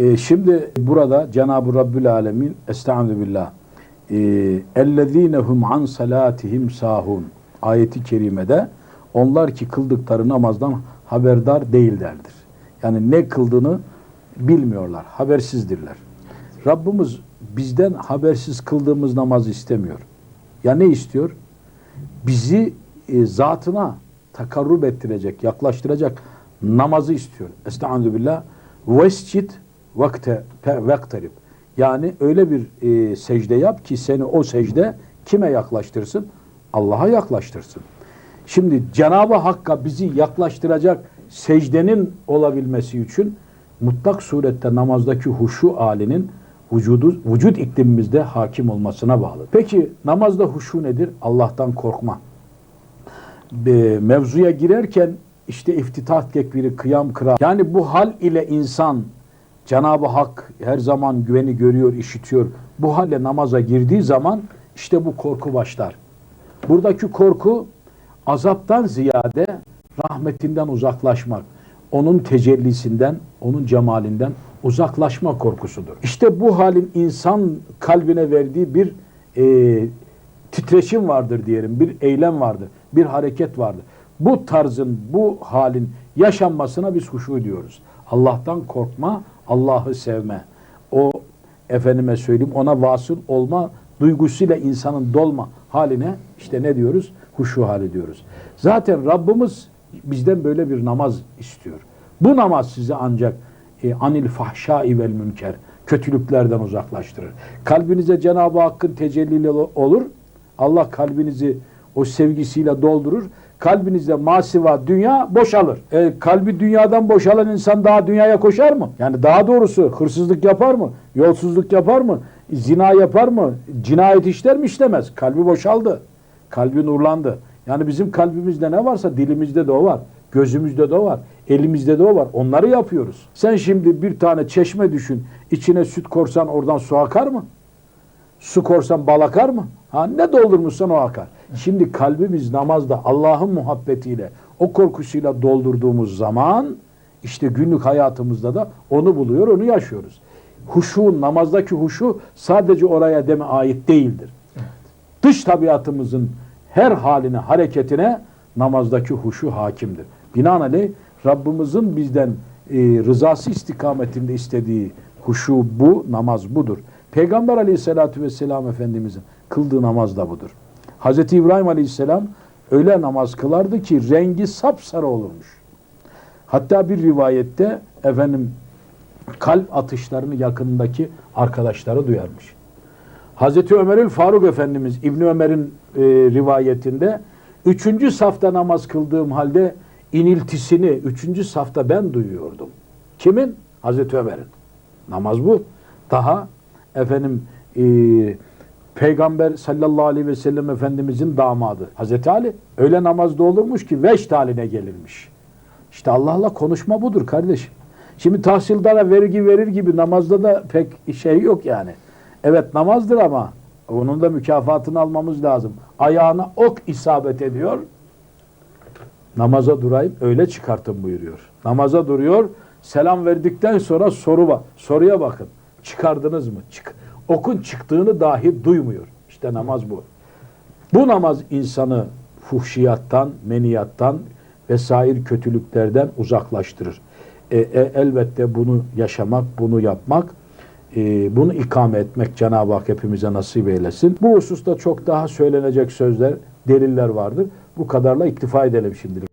Ee, şimdi burada Cenab-ı Rabbül Alemin Estaizu billah e, اَلَّذ۪ينَهُمْ an salatihim sahun ayeti kerimede onlar ki kıldıkları namazdan haberdar değillerdir. Yani ne kıldığını bilmiyorlar, habersizdirler. Rabbimiz bizden habersiz kıldığımız namazı istemiyor. Ya ne istiyor? Bizi e, zatına takarrub ettirecek, yaklaştıracak namazı istiyor. Estaizu billah. Vescid vakte vekterib. Yani öyle bir e, secde yap ki seni o secde kime yaklaştırsın? Allah'a yaklaştırsın. Şimdi Cenab-ı Hakk'a bizi yaklaştıracak secdenin olabilmesi için mutlak surette namazdaki huşu halinin vücudu, vücut iklimimizde hakim olmasına bağlı. Peki namazda huşu nedir? Allah'tan korkma. Be- mevzuya girerken işte iftitah tekbiri, kıyam, kıra. Yani bu hal ile insan Cenab-ı Hak her zaman güveni görüyor, işitiyor. Bu halle namaza girdiği zaman işte bu korku başlar. Buradaki korku azaptan ziyade rahmetinden uzaklaşmak, onun tecellisinden, onun cemalinden uzaklaşma korkusudur. İşte bu halin insan kalbine verdiği bir e, titreşim vardır diyelim, bir eylem vardır, bir hareket vardır. Bu tarzın, bu halin yaşanmasına biz huşu diyoruz. Allah'tan korkma, Allah'ı sevme. O efendime söyleyeyim ona vasıl olma duygusuyla insanın dolma haline işte ne diyoruz? Huşu hali diyoruz. Zaten Rabbimiz bizden böyle bir namaz istiyor. Bu namaz sizi ancak e, anil fahşai vel münker kötülüklerden uzaklaştırır. Kalbinize Cenab-ı Hakk'ın tecelli olur. Allah kalbinizi o sevgisiyle doldurur. Kalbinizde masiva dünya boşalır. E, kalbi dünyadan boşalan insan daha dünyaya koşar mı? Yani daha doğrusu hırsızlık yapar mı? Yolsuzluk yapar mı? Zina yapar mı? Cinayet işler mi işlemez? Kalbi boşaldı. Kalbi nurlandı. Yani bizim kalbimizde ne varsa dilimizde de o var. Gözümüzde de o var. Elimizde de o var. Onları yapıyoruz. Sen şimdi bir tane çeşme düşün. İçine süt korsan oradan su akar mı? Su korsan bal akar mı? Ha ne doldurmuşsan o akar. Şimdi kalbimiz namazda Allah'ın muhabbetiyle, o korkusuyla doldurduğumuz zaman işte günlük hayatımızda da onu buluyor, onu yaşıyoruz. Huşu, namazdaki huşu sadece oraya deme ait değildir. Dış tabiatımızın her haline, hareketine namazdaki huşu hakimdir. Binaenaleyh Rabbimizin bizden e, rızası istikametinde istediği huşu bu, namaz budur. Peygamber aleyhissalatü vesselam Efendimizin kıldığı namaz da budur. Hazreti İbrahim aleyhisselam öyle namaz kılardı ki rengi sapsarı olurmuş. Hatta bir rivayette efendim kalp atışlarını yakınındaki arkadaşları duyarmış. Hazreti Ömer'ül Faruk Efendimiz İbni Ömer'in e, rivayetinde üçüncü safta namaz kıldığım halde iniltisini üçüncü safta ben duyuyordum. Kimin? Hazreti Ömer'in. Namaz bu. Daha efendim e, Peygamber sallallahu aleyhi ve sellem Efendimizin damadı Hazreti Ali öyle namazda olurmuş ki veşt haline gelirmiş. İşte Allah'la konuşma budur kardeşim. Şimdi tahsildara vergi verir gibi namazda da pek şey yok yani. Evet namazdır ama onun da mükafatını almamız lazım. Ayağına ok isabet ediyor. Namaza durayım öyle çıkartın buyuruyor. Namaza duruyor. Selam verdikten sonra soru var. Soruya bakın. Çıkardınız mı? Çık. Okun çıktığını dahi duymuyor. İşte namaz bu. Bu namaz insanı fuhşiyattan, meniyattan vesaire kötülüklerden uzaklaştırır. E, e, elbette bunu yaşamak, bunu yapmak, e, bunu ikame etmek Cenab-ı Hak hepimize nasip eylesin. Bu hususta çok daha söylenecek sözler, deliller vardır. Bu kadarla iktifa edelim şimdilik.